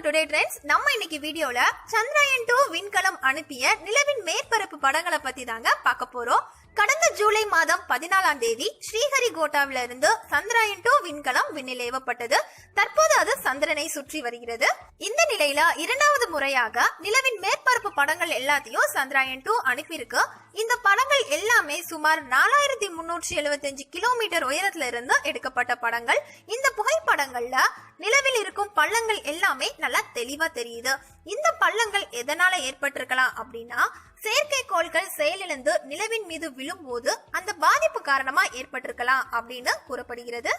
Today trends நம்ம இன்னைக்கு வீடியோல சந்திராயன் டூ விண்கலம் அனுப்பிய நிலவின் மேற்பரப்பு படங்களை பத்தி தாங்க பார்க்க போறோம். கடந்த ஜூலை மாதம் பதினாலாம் தேதி ஸ்ரீஹரிகோட்டாவில இருந்து சந்திராயன் டூ விண்கலம் விண்ணில் ஏவப்பட்டது. தற்போது சந்திரனை சுற்றி வருகிறது. இந்த நிலையில இரண்டாவது முறையாக நிலவின் மேற்பரப்பு படங்கள் எல்லாத்தையும் சந்திராயன் டூ அனுப்பியிருக்கு. இந்த படங்கள் எல்லாமே சுமார் நாலாயிரத்தி முன்னூற்றி எழுபத்தஞ்சு கிலோமீட்டர் உயரத்துல இருந்து எடுக்கப்பட்ட படங்கள். இந்த புகைப்படங்கள்ல நிலவில் இருக்கும் பள்ளங்கள் எல்லாமே நல்லா தெளிவா தெரியுது. இந்த பள்ளங்கள் எதனால ஏற்பட்டிருக்கலாம் அப்படின்னா செயற்கைக்கோள்கள் செயலிழந்து நிலவின் மீது விழும்போது அந்த பாதிப்பு காரணமா ஏற்பட்டிருக்கலாம் அப்படின்னு கூறப்படுகிறது.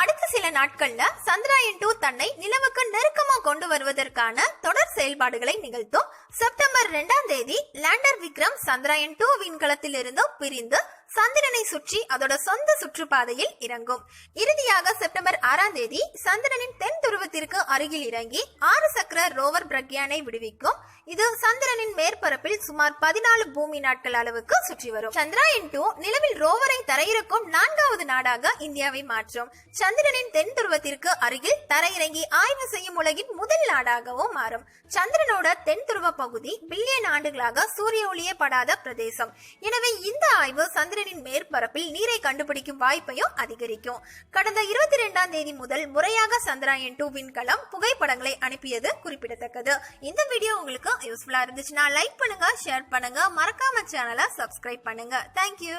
அடுத்த சில நாட்கள்ல சந்திராயன் டூ தன்னை நிலவுக்கு நெருக்கமா கொண்டு வருவதற்கான தொடர் செயல்பாடுகளை நிகழ்த்தும். செப்டம்பர் இரண்டாம் தேதி லேண்டர் விக்ரம் சந்திராயன் டூ விண்கலத்தில் இருந்தும் பிரிந்து சந்திரனை சுற்றி அதோட சொந்த சுற்றுப்பாதையில் இறங்கும். இறுதியாக செப்டம்பர் ஆறாம் தேதி சந்திரனின் தென் துருவத்திற்கு அருகில் இறங்கி ஆறு சக்கர ரோவர் பிரக்யானை விடுவிக்கும். இது சந்திரனின் மேற்பரப்பில் சுமார் பதினாலு பூமி நாட்கள் அளவுக்கு சுற்றி வரும். சந்திராயன் டூ நிலவில் ரோவரை தரையிறக்கும் நான்காவது நாடாக இந்தியாவை மாற்றும். சந்திரனின் தென் துருவத்திற்கு அருகில் தரையிறங்கி ஆய்வு செய்யும் உலகின் முதல் நாடாகவும் மாறும். சந்திரனோட தென் துருவ பகுதி பில்லியன் ஆண்டுகளாக சூரிய ஒளியே படாத பிரதேசம். எனவே இந்த ஆய்வு சந்திரனின் மேற்பரப்பில் நீரை கண்டுபிடிக்கும் வாய்ப்பையும் அதிகரிக்கும். கடந்த இருபத்தி இரண்டாம் தேதி முதல் முறையாக சந்திராயன் டூ விண்கலம் புகைப்படங்களை அனுப்பியது குறிப்பிடத்தக்கது. இந்த வீடியோ உங்களுக்கு யூஸ்ஃபுல்லா இருந்துச்சுன்னா லைக் பண்ணுங்க ஷேர் பண்ணுங்க. மறக்காம சேனலை சப்ஸ்கிரைப் பண்ணுங்க. தேங்க்யூ